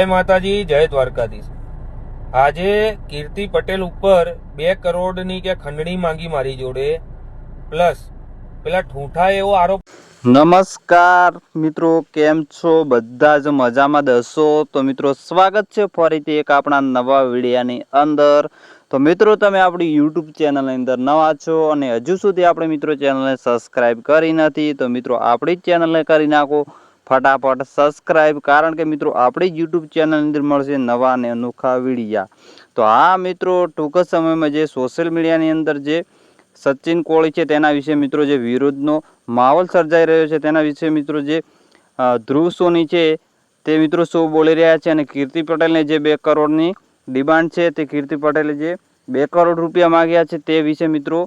જય માતાજી, જય દ્વારકાધીશ. આજે કીર્તિ પટેલ ઉપર બે કરોડની કે ખંડણી માંગી મારી જોડે. પ્લસ, પેલા ઠૂંઠા એવો આરોપ નમસ્કાર, મિત્રો. કેમ છો? બધા જ મજામાં દસો. તો મિત્રો, સ્વાગત છે ફરીથી એક આપણા નવા વિડીયાની અંદર. તો મિત્રો, તમે આપણી યુટ્યુબ ચેનલની અંદર નવા છો અને હજુ સુધી આપણે મિત્રો ચેનલને સબસ્ક્રાઈબ કરી નથી, તો મિત્રો, આપણી જ ચેનલને કરી નાખો. ફટાફટ સબસ્ક્રાઈબ કારણ કે મિત્રો, આપણી યુટ્યુબ ચેનલની અંદર મળશે નવા અને અનોખા વિડીયા તો આ મિત્રો, ટૂંક જ સમયમાં જે સોશિયલ મીડિયાની અંદર જે સચિન કોહલી છે, તેના વિશે મિત્રો જે વિરોધનો માહોલ સર્જાઈ રહ્યો છે, તેના વિશે મિત્રો જે ધ્રુવ સોની છે, તે મિત્રો શું બોલી રહ્યા છે અને કીર્તિ પટેલને જે બે કરોડની ડિમાન્ડ છે, તે કીર્તિ પટેલે જે બે કરોડ રૂપિયા માગ્યા છે, તે વિશે મિત્રો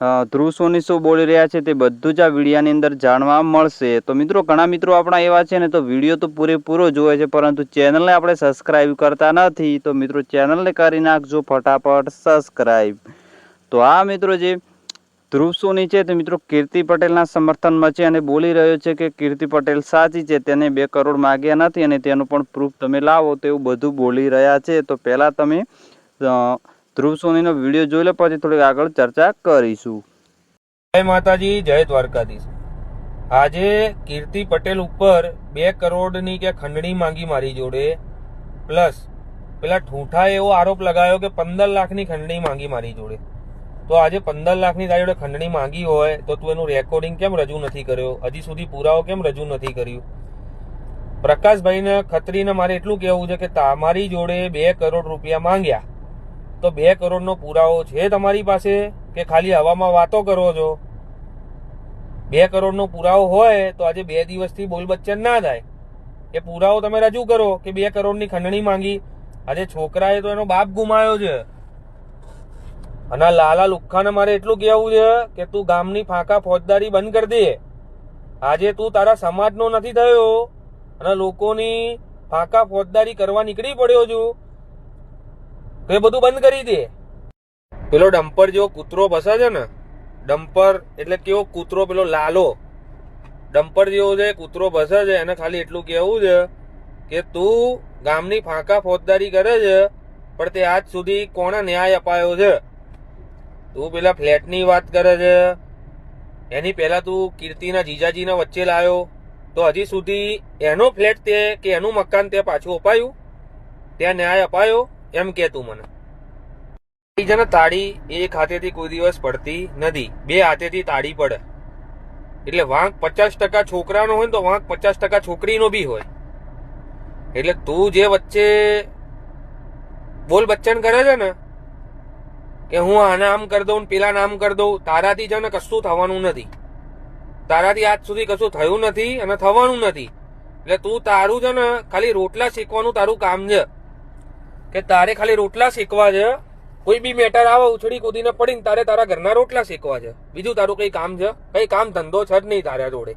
ધ્રુવ સોની શું બોલી રહ્યા છે તે બધું જ આ વિડીયાની અંદર જાણવા મળશે. તો મિત્રો, ઘણા મિત્રો આપણા એવા છે ને, તો વીડિયો તો પૂરેપૂરો જોવે છે, પરંતુ ચેનલને આપણે સબસ્ક્રાઇબ કરતા નથી, તો મિત્રો ચેનલને કરી નાખજો ફટાફટ સબસ્ક્રાઇબ તો આ મિત્રો જે ધ્રુવ સોની છે તે મિત્રો કીર્તિ પટેલના સમર્થનમાં છે અને બોલી રહ્યો છે કે કીર્તિ પટેલ સાચી છે, તેને બે કરોડ માગ્યા નથી અને તેનું પણ પ્રૂફ તમે લાવો તેવું બધું બોલી રહ્યા છે. તો પહેલાં તમે ધ્રુવ સોનીનો વીડિયો જોઈ લે, પછી થોડીક આગળ ચર્ચા કરીશું. જય માતાજી, જય દ્વારકાધીશ. આજે કીર્તિ પટેલ ઉપર બે કરોડની કે ખંડણી માંગી મારી જોડે. પ્લસ, પેલા ઠૂંઠા એવો આરોપ લગાવ્યો કે પંદર લાખની ખંડણી માંગી મારી જોડે. તો આજે પંદર લાખની તારી જોડે ખંડણી માંગી હોય, તો તું એનું રેકોર્ડિંગ કેમ રજૂ નથી કર્યો? હજી સુધી પુરાવો કેમ રજૂ નથી કર્યું? પ્રકાશભાઈને ખત્રીને મારે એટલું કહેવું છે કે તમારી જોડે બે કરોડ રૂપિયા માંગ્યા. તો બે કરોડનો પુરાવો છે તમારી પાસે કે ખાલી હવામાં વાતો કરો છો? બે કરોડનો પુરાવો હોય તો આજે બે દિવસથી બોલ બચ્ચન ના થાય. એ પુરાવો તમે રજૂ કરો કે બે કરોડની ખંડણી માંગી. આજે છોકરાએ તો એનો બાપ ગુમાયો છે. અને લાલા લુખ્ખાને મારે એટલું કહેવું છે કે તું ગામની ફાંકા ફોજદારી બંધ કરી દે. આજે તું તારા સમાજનો નથી થયો. અને લોકોની ફાંકા ફોજદારી કરવા નીકળી પડ્યો છું. તો એ બધું બંધ કરી દે. પેલો ડમ્પર જેવો કૂતરો બસે છે ને, ડમ્પર એટલે કેવો કૂતરો પેલો લાલો. ડમ્પર જેવો છે કૂતરો બસે છે, એને ખાલી એટલું કહેવું છે કે તું ગામની ફાંકા ફોજદારી કરે છે, પણ તે આજ સુધી કોણે ન્યાય અપાયો છે? તું પેલા ફ્લેટની વાત કરે છે. એની પહેલા તું કીર્તિના જીજાજીના વચ્ચે લાવ્યો તો હજી સુધી એનો ફ્લેટ તે કે એનું મકાન તે પાછું અપાયું? ત્યાં ન્યાય અપાયો? એમ કે તું મને. એ છે ને તાળી એક હાથેથી કોઈ દિવસ પડતી નથી, બે હાથેથી તાળી પડે. એટલે વાંક પચાસ ટકા છોકરાનો હોય ને તો વાંક પચાસ ટકા છોકરીનો બી હોય. એટલે તું જે વચ્ચે બોલ બચ્ચન કરે છે ને, કે હું આના આમ કરી દઉં પેલા નામ કરી દઉં, તારાથી છે ને કશું થવાનું નથી. તારાથી આજ સુધી કશું થયું નથી અને થવાનું નથી. એટલે તું તારું છે ને ખાલી રોટલા શીખવાનું તારું કામ છે. કે તારે ખાલી રોટલા શીખવા છે. કોઈ બી મેટર આવે, ઉછળી કૂદીને પડીને તારે તારા ઘરના રોટલા શીખવા છે. બીજું તારું કઈ કામ છે? કઈ કામ ધંધો છે જ નહીં તારા જોડે.